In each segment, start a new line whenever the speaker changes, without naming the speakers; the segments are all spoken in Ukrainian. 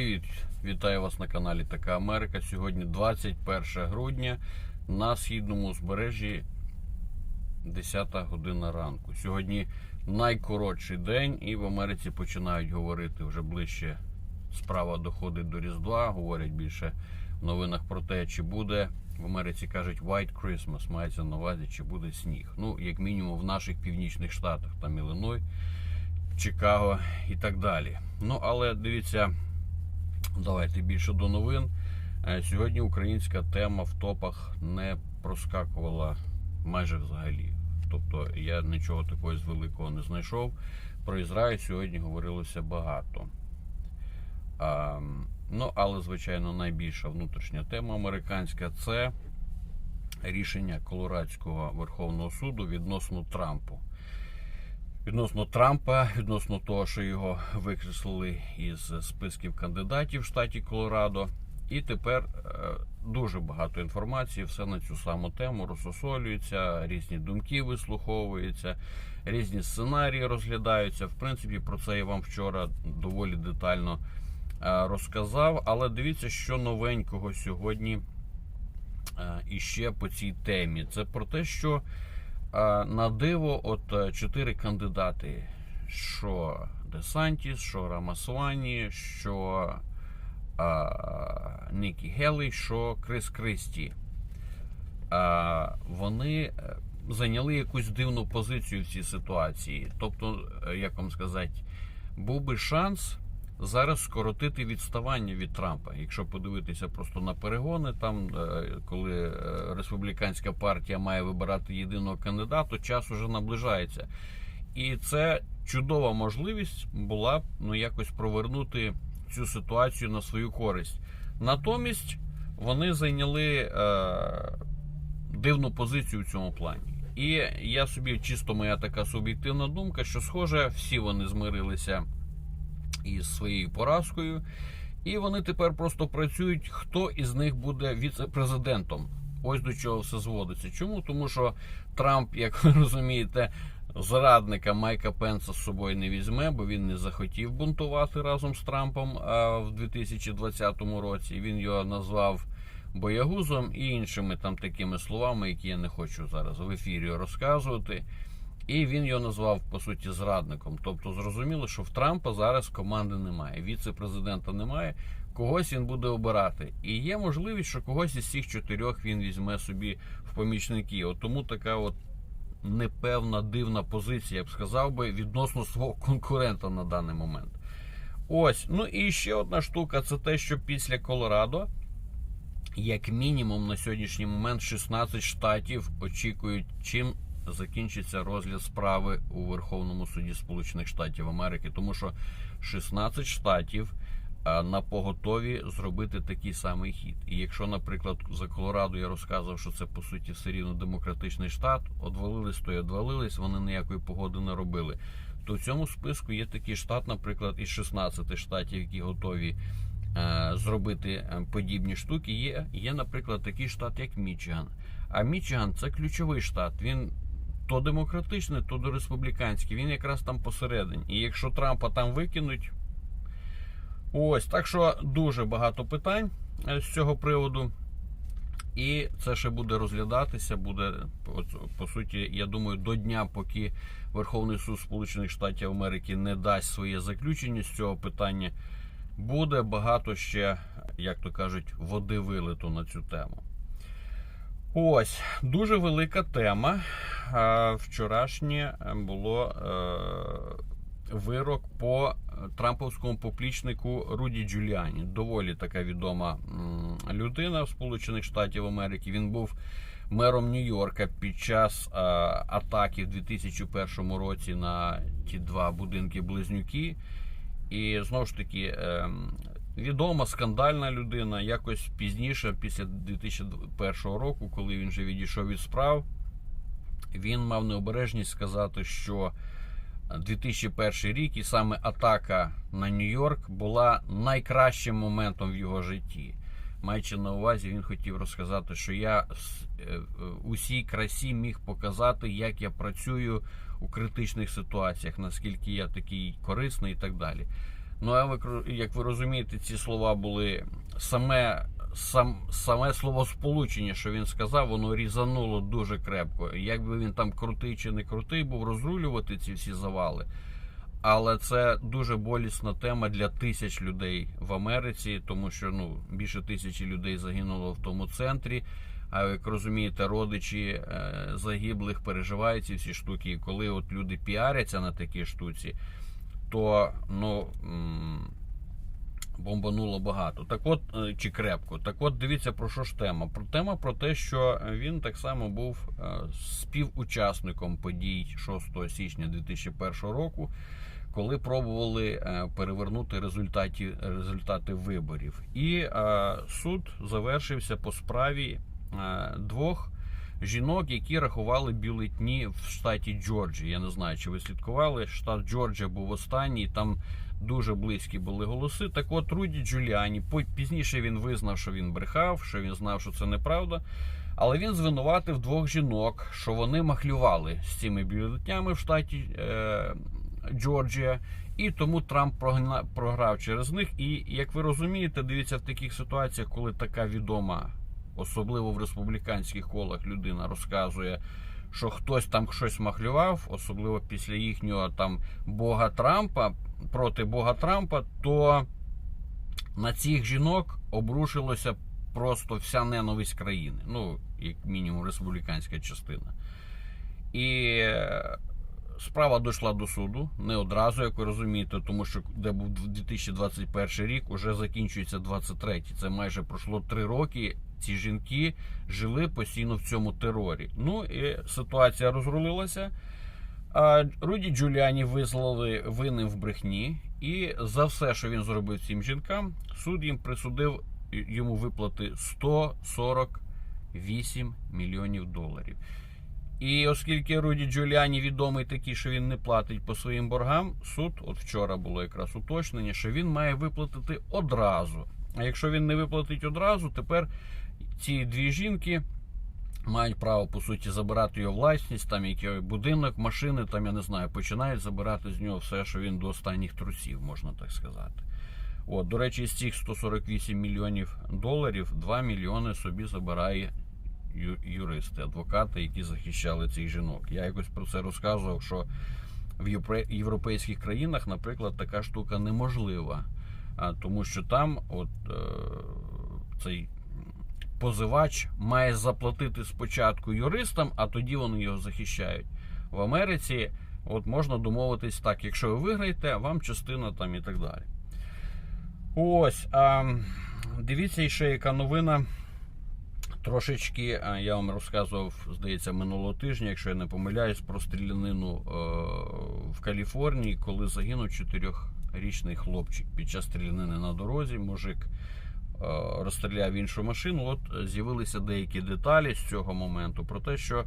Привіт! Вітаю вас на каналі Така Америка. Сьогодні 21 грудня на східному узбережжі 10 година ранку. Сьогодні найкоротший день, і в Америці починають говорити вже ближче. Справа доходить до Різдва. Говорять більше в новинах про те, чи буде в Америці кажуть White Christmas, мається на увазі, чи буде сніг. Ну, як мінімум, в наших північних штатах, там Іллиной, Чикаго і так далі. Ну, але дивіться, давайте більше до новин. Е, Сьогодні українська тема в топах не проскакувала майже взагалі. Тобто я нічого такого з великого не знайшов. Про Ізраїль сьогодні говорилося багато. А, ну, але, звичайно, найбільша внутрішня тема американська це рішення Колорадського Верховного суду відносно Трампу. Відносно Трампа, відносно того, що його викреслили із списків кандидатів в штаті Колорадо. І тепер е, дуже багато інформації, все на цю саму тему розсосолюється, різні думки вислуховуються, різні сценарії розглядаються. В принципі, про це я вам вчора доволі детально е, розказав. Але дивіться, що новенького сьогодні е, іще по цій темі. Це про те, що на диво, от е, чотири кандидати: що Десантіс, що Рамасвані, що а, Нікі Гелей, що Крис Кристі. А, вони е, зайняли якусь дивну позицію в цій ситуації. Тобто, е, як вам сказати, був би шанс зараз скоротити відставання від Трампа. Якщо подивитися просто на перегони, там е, коли е, республіканська партія має вибирати єдиного кандидата, час уже наближається. І це чудова можливість була ну якось провернути цю ситуацію на свою користь. Натомість вони зайняли е, дивну позицію в цьому плані. І я собі чисто моя така суб'єктивна думка, що схоже, всі вони змирилися із своєю поразкою, і вони тепер просто працюють, хто із них буде віце-президентом. Ось до чого все зводиться. Чому? Тому що Трамп, як ви розумієте, зрадника Майка Пенса з собою не візьме, бо він не захотів бунтувати разом з Трампом в 2020 році. Він його назвав боягузом і іншими там такими словами, які я не хочу зараз в ефірі розказувати. І він його назвав по суті зрадником. Тобто зрозуміло, що в Трампа зараз команди немає, віце-президента немає. Когось він буде обирати, і є можливість, що когось із цих чотирьох він візьме собі в помічники. От тому така от непевна дивна позиція, я б сказав би, відносно свого конкурента на даний момент. Ось, ну і ще одна штука: це те, що після Колорадо, як мінімум, на сьогоднішній момент 16 штатів очікують, чим закінчиться розгляд справи у Верховному суді Сполучених Штатів Америки, тому що 16 штатів на поготові зробити такий самий хід. І якщо, наприклад, за Колорадо я розказував, що це по суті все рівно демократичний штат, одвалились, то й одвалились, вони ніякої погоди не робили. То в цьому списку є такий штат, наприклад, із 16 штатів, які готові е, зробити е, подібні штуки. Є, є, наприклад, такий штат, як Мічиган. А Мічиган це ключовий штат. Він то демократичний, то до республіканський. Він якраз там посередині. І якщо Трампа там викинуть, ось так що дуже багато питань е, з цього приводу. І це ще буде розглядатися, буде по суті, я думаю, до дня, поки Верховний суд Сполучених Штатів Америки не дасть своє заключення з цього питання, буде багато ще, як то кажуть, води вилито на цю тему. Ось дуже велика тема. Вчорашнє було е, вирок по трамповському поплічнику Руді Джуліані. Доволі така відома людина в Сполучених Штатів Америки. Він був мером Нью-Йорка під час е, атаки в 2001 році на ті два будинки близнюки. І знову ж таки, ем, відома скандальна людина. Якось пізніше, після 2001 року, коли він вже відійшов від справ, він мав необережність сказати, що 2001 рік і саме атака на Нью-Йорк була найкращим моментом в його житті. Маючи на увазі, він хотів розказати, що я е, усій красі міг показати, як я працюю у критичних ситуаціях, наскільки я такий корисний і так далі. Ну, а ви, як ви розумієте, ці слова були саме, сам, саме слово сполучення, що він сказав, воно різануло дуже крепко. Якби він там крутий чи не крутий був розрулювати ці всі завали. Але це дуже болісна тема для тисяч людей в Америці, тому що ну більше тисячі людей загинуло в тому центрі. А як розумієте, родичі е, загиблих переживають ці всі штуки. І коли от люди піаряться на такій штуці, то ну бомбануло багато. Так от е, чи крепко. Так от дивіться про що ж тема. Про тема про те, що він так само був е, співучасником подій 6 січня 2001 року. Коли пробували е, перевернути результаті, результати виборів, і суд завершився по справі двох жінок, які рахували бюлетні в штаті Джорджія. Я не знаю, чи ви слідкували. Штат Джорджія був останній, там дуже близькі були голоси. Так от Руді Джуліані, пізніше він визнав, що він брехав, що він знав, що це неправда. Але він звинуватив двох жінок, що вони махлювали з цими бюлетнями в штаті е, Джорджія, і тому Трамп програв через них. І як ви розумієте, дивіться в таких ситуаціях, коли така відома, особливо в республіканських колах, людина розказує, що хтось там щось махлював, особливо після їхнього там Бога Трампа проти Бога Трампа, то на цих жінок обрушилося просто вся ненависть країни. Ну, як мінімум, республіканська частина. І е, справа дійшла до суду не одразу, як ви розумієте, тому що де був 2021 рік, уже закінчується 23 Це майже пройшло три роки. Ці жінки жили постійно в цьому терорі. Ну і ситуація розрулилася. А Руді Джуліані визнали винним в брехні, і за все, що він зробив цим жінкам, суд їм присудив йому виплати 148 мільйонів доларів. І оскільки Руді Джуліані відомий такий, що він не платить по своїм боргам, суд, от вчора було якраз уточнення, що він має виплатити одразу. А якщо він не виплатить одразу, тепер ці дві жінки мають право по суті забирати його власність, там який будинок, машини, там я не знаю, починають забирати з нього все, що він до останніх трусів, можна так сказати. От, до речі, з цих 148 мільйонів доларів 2 мільйони собі забирає юристи, адвокати, які захищали цих жінок. Я якось про це розказував, що в європейських країнах, наприклад, така штука неможлива. Тому що там от е, цей позивач має заплатити спочатку юристам, а тоді вони його захищають. В Америці от можна домовитись так, якщо ви виграєте, вам частина там і так далі. Ось. А, дивіться, ще яка новина. Трошечки я вам розказував, здається, минулого тижня, якщо я не помиляюсь, про стрілянину е, в Каліфорнії, коли загинув чотирьохрічний хлопчик під час стрілянини на дорозі. Мужик розстріляв іншу машину. От е, з'явилися деякі деталі з цього моменту про те, що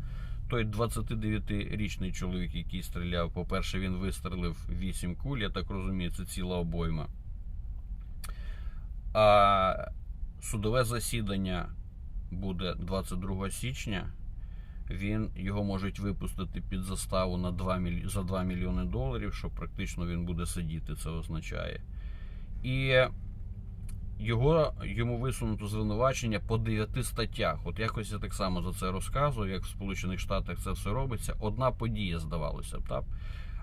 той 29-річний чоловік, який стріляв, по-перше, він вистрелив 8 куль, я так розумію, це ціла обойма. А судове засідання буде 22 січня. Він його можуть випустити під заставу на 2 міль... за 2 мільйони доларів, що практично він буде сидіти, це означає. І його йому висунуто звинувачення по 9 статтях. От якось я так само за це розказую, як в Сполучених Штатах це все робиться. Одна подія, здавалося б, так?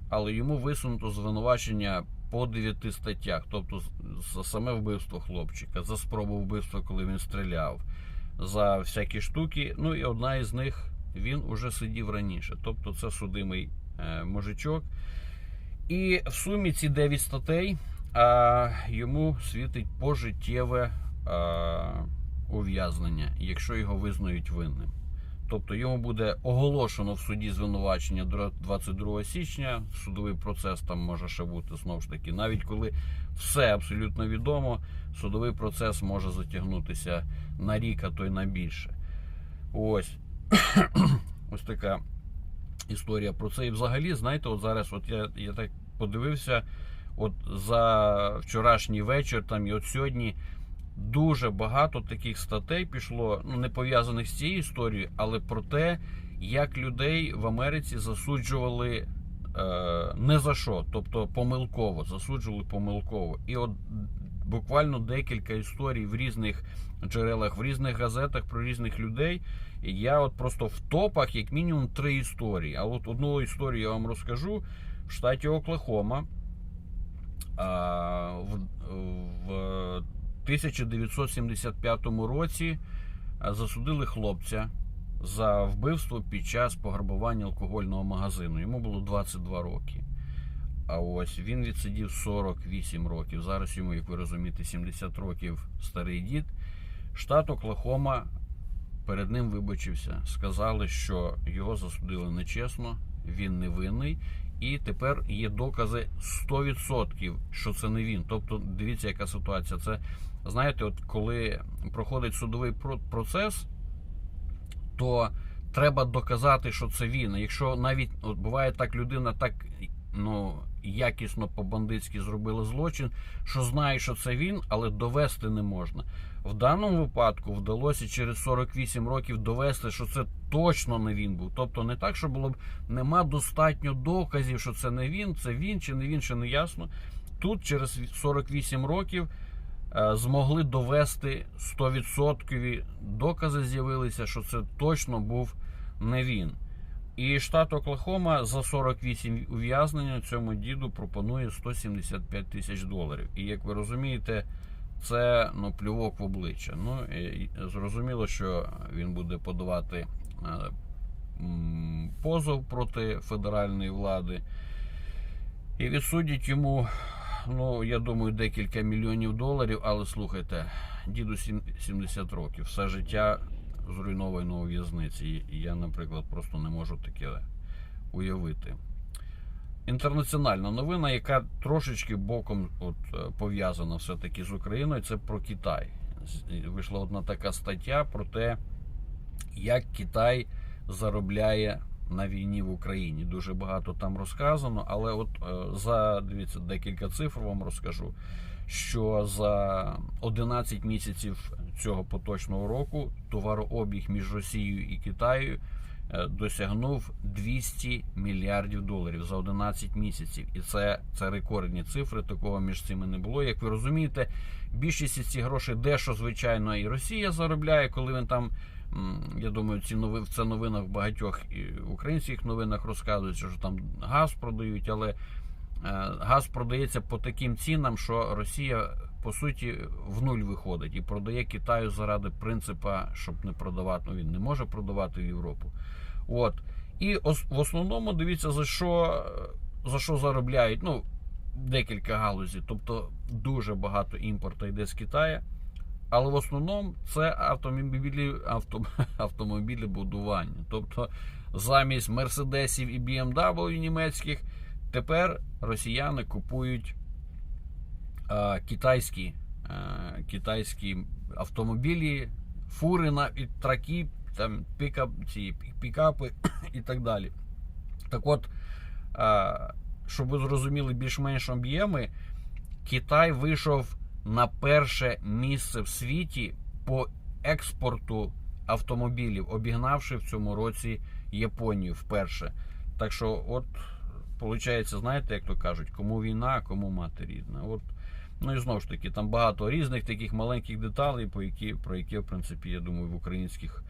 Але йому висунуто звинувачення по 9 статтях, тобто за саме вбивство хлопчика, за спробу вбивства, коли він стріляв, за всякі штуки. Ну і одна із них він уже сидів раніше. Тобто це судимий е, мужичок. І в сумі ці 9 статей йому світить пожиттєве а, ув'язнення, якщо його визнають винним. Тобто йому буде оголошено в суді звинувачення 22 січня. Судовий процес там може ще бути знову ж таки. Навіть коли все абсолютно відомо, судовий процес може затягнутися на рік, а то й на більше. Ось ось така історія про це. І взагалі, знаєте, от зараз, от я, я так подивився, от за вчорашній вечір, там і от сьогодні. Дуже багато таких статей пішло, ну не пов'язаних з цією історією, але про те, як людей в Америці засуджували е, не за що, тобто помилково, засуджували помилково. І от буквально декілька історій в різних джерелах, в різних газетах про різних людей. І я от просто в топах, як мінімум, три історії. А от одну історію я вам розкажу в штаті Оклахома. А, в, в 1975 році засудили хлопця за вбивство під час пограбування алкогольного магазину. Йому було 22 роки. А ось він відсидів 48 років. Зараз йому, як ви розумієте, 70 років старий дід. Штат Оклахома перед ним вибачився. Сказали, що його засудили нечесно, він не винний. І тепер є докази 100%, що це не він. Тобто, дивіться, яка ситуація. Це знаєте, от коли проходить судовий про- процес, то треба доказати, що це він. Якщо навіть от буває так, людина так ну, якісно по-бандитськи зробила злочин, що знає, що це він, але довести не можна. В даному випадку вдалося через 48 років довести, що це точно не він був. Тобто не так, що було б нема достатньо доказів, що це не він, це він чи не він, ще не ясно. Тут через 48 років е, змогли довести 100% докази з'явилися, що це точно був не він. І штат Оклахома за 48 ув'язнення цьому діду пропонує 175 тисяч доларів. І як ви розумієте, це ну, плювок в обличчя. Ну, і зрозуміло, що він буде подавати е, позов проти федеральної влади. І відсудять йому, ну, я думаю, декілька мільйонів доларів, але слухайте, діду 70 років, все життя зруйновано у в'язниці. І я, наприклад, просто не можу таке уявити. Інтернаціональна новина, яка трошечки боком от, е, пов'язана все-таки з Україною, це про Китай. Вийшла одна така стаття про те, як Китай заробляє на війні в Україні. Дуже багато там розказано, але от е, за дивіться декілька цифр вам розкажу. Що за 11 місяців цього поточного року товарообіг між Росією і Китаєю е, досягнув 200 мільярдів доларів за 11 місяців. І це, це рекордні цифри. Такого між цими не було. Як ви розумієте, більшість із цих грошей дещо, звичайно, і Росія заробляє, коли він там. Я думаю, ці нови, це новина в багатьох і українських новинах розказується, що там газ продають, але газ продається по таким цінам, що Росія по суті в нуль виходить і продає Китаю заради принципа, щоб не продавати. Ну він не може продавати в Європу. От і в основному дивіться за що за що заробляють. Ну декілька галузей, тобто дуже багато імпорту йде з Китаю. Але в основному це автомобілі, авто, автомобілі будування. Тобто замість Мерседесів і BMW німецьких тепер росіяни купують е, китайські, е, китайські автомобілі, фури на і траки, там пікап, ці пікапи і так далі. Так от, е, щоб ви зрозуміли більш-менш об'єми, Китай вийшов на перше місце в світі по експорту автомобілів, обігнавши в цьому році Японію вперше. Так що, от, виходить, знаєте, як то кажуть, кому війна, кому мати рідна. От, ну і знову ж таки, там багато різних таких маленьких деталей, по які, про які, в принципі, я думаю, в українських,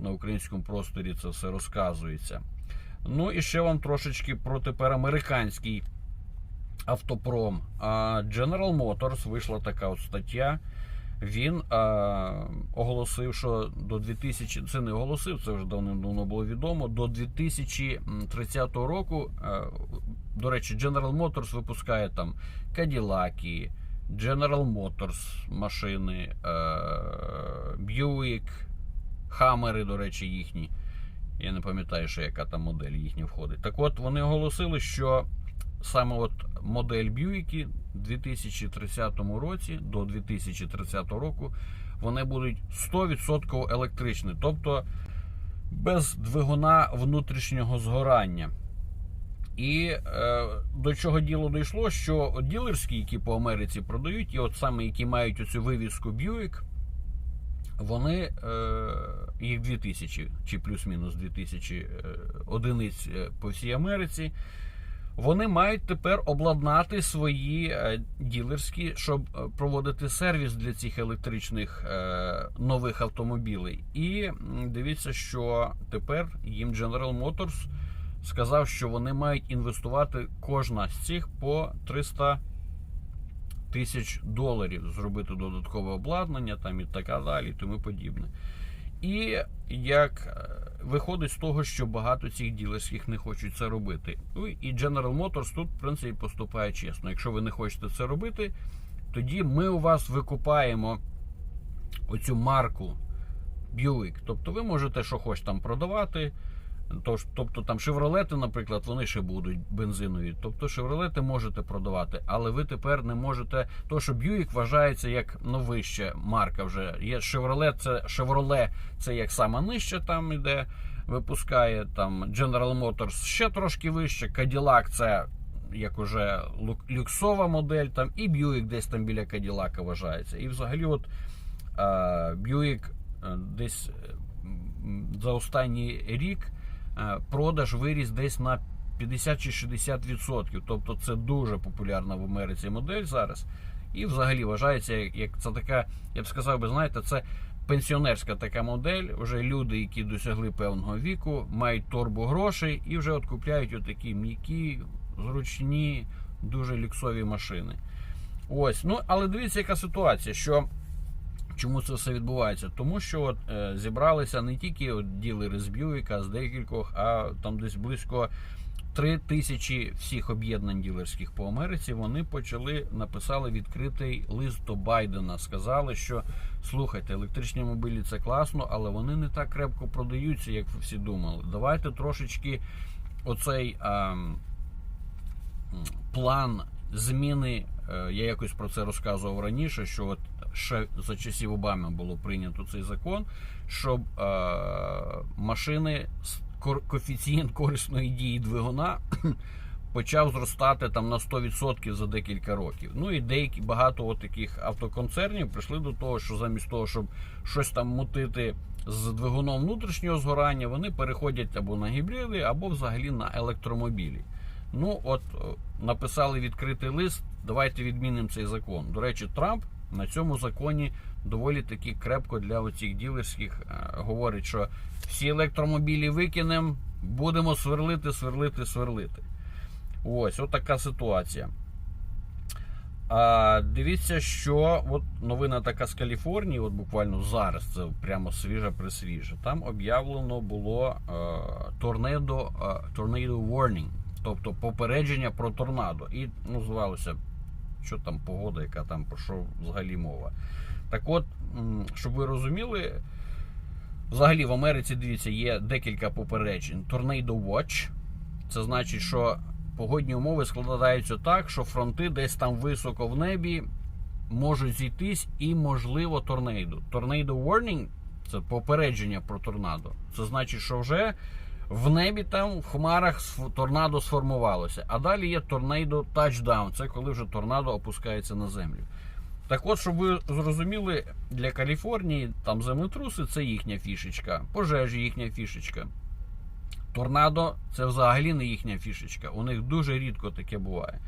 на українському просторі це все розказується. Ну і ще вам трошечки про тепер американський автопром. General Motors вийшла така от стаття. Він а, оголосив, що до 2000, це не оголосив, це вже давно було відомо. До 2030 року, а, до речі, General Motors випускає там Cadillac, General Motors машини, а, Buick, Хаммери, до речі, їхні. Я не пам'ятаю, що яка там модель їхня входить. Так от вони оголосили, що саме от модель Бьюіки в 2030 році до 2030 року вони будуть 100% електричні, тобто без двигуна внутрішнього згорання. І е, до чого діло дійшло, що ділерські, які по Америці продають, і от саме які мають оцю вивіску Buick, вони е, їх 2000 чи плюс-мінус 2000 е, одиниць е, по всій Америці. Вони мають тепер обладнати свої е, ділерські, щоб е, проводити сервіс для цих електричних е, нових автомобілів. І дивіться, що тепер їм General Motors сказав, що вони мають інвестувати кожна з цих по 300 тисяч доларів, зробити додаткове обладнання там і так далі, і тому подібне. І як е, виходить з того, що багато цих ділерських не хочуть це робити. Ну і General Motors тут, в принципі, поступає чесно. Якщо ви не хочете це робити, тоді ми у вас викупаємо оцю марку Buick. Тобто ви можете що хоч там продавати. Тож, тобто там шевролети, наприклад, вони ще будуть бензинові. Тобто шевролети можете продавати, але ви тепер не можете. То, що Buick вважається як ну, вища марка вже. Є Шевролет, це Chevrolet, це як сама нижча там іде, випускає там General Motors ще трошки вище. Cadillac це як уже люксова модель, там і Buick десь там біля Cadillac вважається. І взагалі, от е, е, десь за останній рік продаж виріс десь на 50 чи 60%. Тобто це дуже популярна в Америці модель зараз. І взагалі вважається, як- як це така, я б сказав би, знаєте, це пенсіонерська така модель. Вже люди, які досягли певного віку, мають торбу грошей і вже от купляють отакі м'які, зручні, дуже люксові машини. Ось, ну але дивіться, яка ситуація, що Чому це все відбувається? Тому що от, е, зібралися не тільки от, ділери з Б'юіка, з декількох, а там десь близько 3 тисячі всіх об'єднань ділерських по Америці. Вони почали написали відкритий лист до Байдена. Сказали, що слухайте, електричні мобілі це класно, але вони не так крепко продаються, як ви всі думали. Давайте трошечки оцей. М, план зміни. е, Я якось про це розказував раніше, що от ще за часів Обами було прийнято цей закон, щоб е, машини з коефіцієнт корисної дії двигуна почав зростати там на 100% за декілька років. Ну і деякі багато от таких автоконцернів прийшли до того, що замість того, щоб щось там мутити з двигуном внутрішнього згорання, вони переходять або на гібриди, або взагалі на електромобілі. Ну, от е, написали відкритий лист. Давайте відмінимо цей закон. До речі, Трамп на цьому законі доволі таки крепко для оцих ділерських е, говорить, що всі електромобілі викинемо, будемо сверлити, сверлити, сверлити. Ось, от така ситуація. А, дивіться, що от новина така з Каліфорнії, от буквально зараз, це прямо свіже присвіже. Там об'явлено було е, торнадо, е, warning, тобто попередження про торнадо. І ну, звалося, що там погода, яка там про що взагалі мова. Так от, щоб ви розуміли, взагалі в Америці, дивіться, є декілька попереджень. Tornado Watch. Це значить, що погодні умови складаються так, що фронти десь там високо в небі можуть зійтись і, можливо, торнадо. Tornado Warning це попередження про торнадо. Це значить, що вже в небі там в хмарах торнадо сформувалося. А далі є торнадо Touchdown. Це коли вже торнадо опускається на землю. Так от, щоб ви зрозуміли, для Каліфорнії там землетруси це їхня фішечка, пожежі їхня фішечка. Торнадо це взагалі не їхня фішечка. У них дуже рідко таке буває.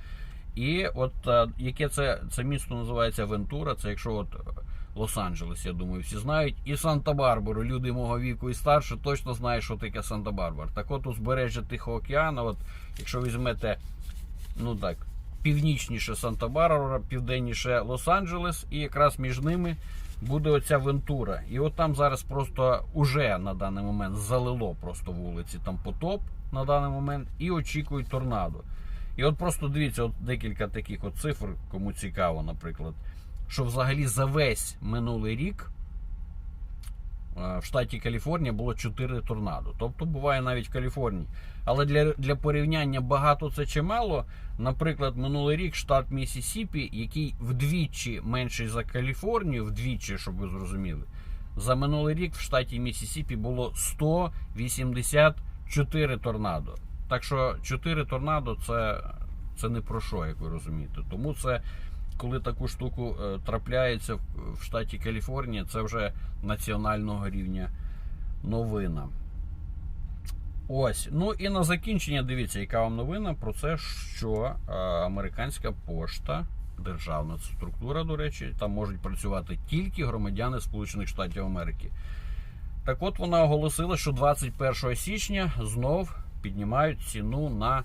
І от е, яке це, це місто називається Вентура, це якщо от е, Лос-Анджелес, я думаю, всі знають. І Санта-Барбару. Люди мого віку і старше точно знають, що таке Санта-Барбара. Так от узбережжя Тихого океану, от, якщо візьмете, ну так, північніше Санта-Барбара, південніше Лос-Анджелес, і якраз між ними буде оця Вентура. І от там зараз просто уже на даний момент залило просто вулиці, там потоп на даний момент, і очікують торнадо. І от просто дивіться, от декілька таких от цифр, кому цікаво, наприклад, що взагалі за весь минулий рік е, в штаті Каліфорнія було 4 торнадо. Тобто буває навіть в Каліфорнії. Але для, для порівняння багато це чи мало. Наприклад, минулий рік штат Місісіпі, який вдвічі менший за Каліфорнію, вдвічі, щоб ви зрозуміли. За минулий рік в штаті Місісіпі було 184 торнадо. Так що 4 торнадо це, це не про що, як ви розумієте. Тому це, коли таку штуку е, трапляється в, штаті Каліфорнія, це вже національного рівня новина. Ось. Ну і на закінчення дивіться, яка вам новина про це, що е, американська пошта, державна структура, до речі, там можуть працювати тільки громадяни Сполучених Штатів Америки. Так от вона оголосила, що 21 січня знов піднімають ціну на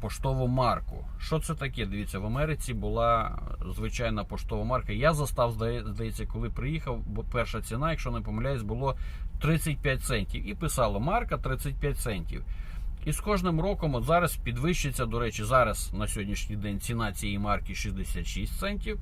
поштову марку. Що це таке? Дивіться, в Америці була звичайна поштова марка. Я застав, здається, коли приїхав, бо перша ціна, якщо не помиляюсь, було 35 центів. І писало марка 35 центів. І з кожним роком, от зараз підвищиться, до речі, зараз на сьогоднішній день ціна цієї марки 66 центів,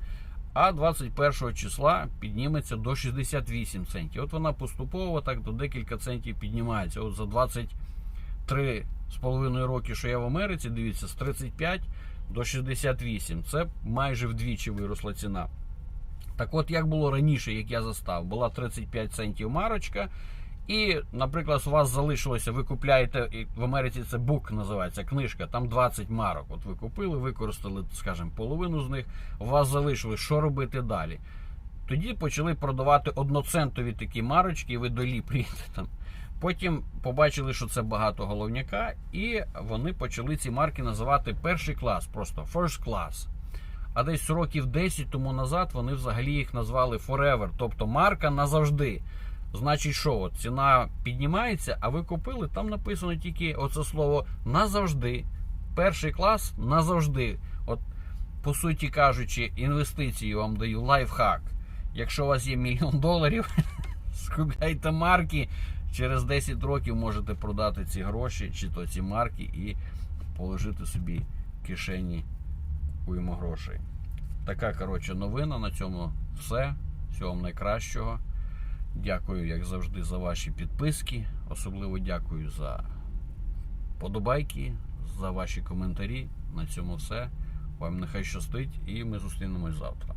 а 21 числа підніметься до 68 центів. От вона поступово так до декілька центів піднімається. От за 23 з половиною роки, що я в Америці, дивіться, з 35 до 68. Це майже вдвічі виросла ціна. Так от, як було раніше, як я застав, була 35 центів марочка. І, наприклад, у вас залишилося, ви купляєте в Америці це бук називається книжка, там 20 марок. От ви купили, використали, скажімо, половину з них, у вас залишилось, що робити далі. Тоді почали продавати одноцентові такі марочки, і ви доліплюєте там. Потім побачили, що це багато головняка, і вони почали ці марки називати перший клас, просто first class. А десь років 10 тому назад вони взагалі їх назвали Forever, тобто марка назавжди. Значить, що от ціна піднімається, а ви купили, там написано тільки оце слово назавжди. Перший клас назавжди. От, по суті кажучи, інвестиції вам даю лайфхак. Якщо у вас є мільйон доларів, скупляйте марки. Через 10 років можете продати ці гроші чи то ці марки і положити собі в кишені уйму грошей. Така, коротше, новина. На цьому все. Всього вам найкращого. Дякую, як завжди, за ваші підписки. Особливо дякую за подобайки, за ваші коментарі. На цьому все. Вам нехай щастить, і ми зустрінемось завтра.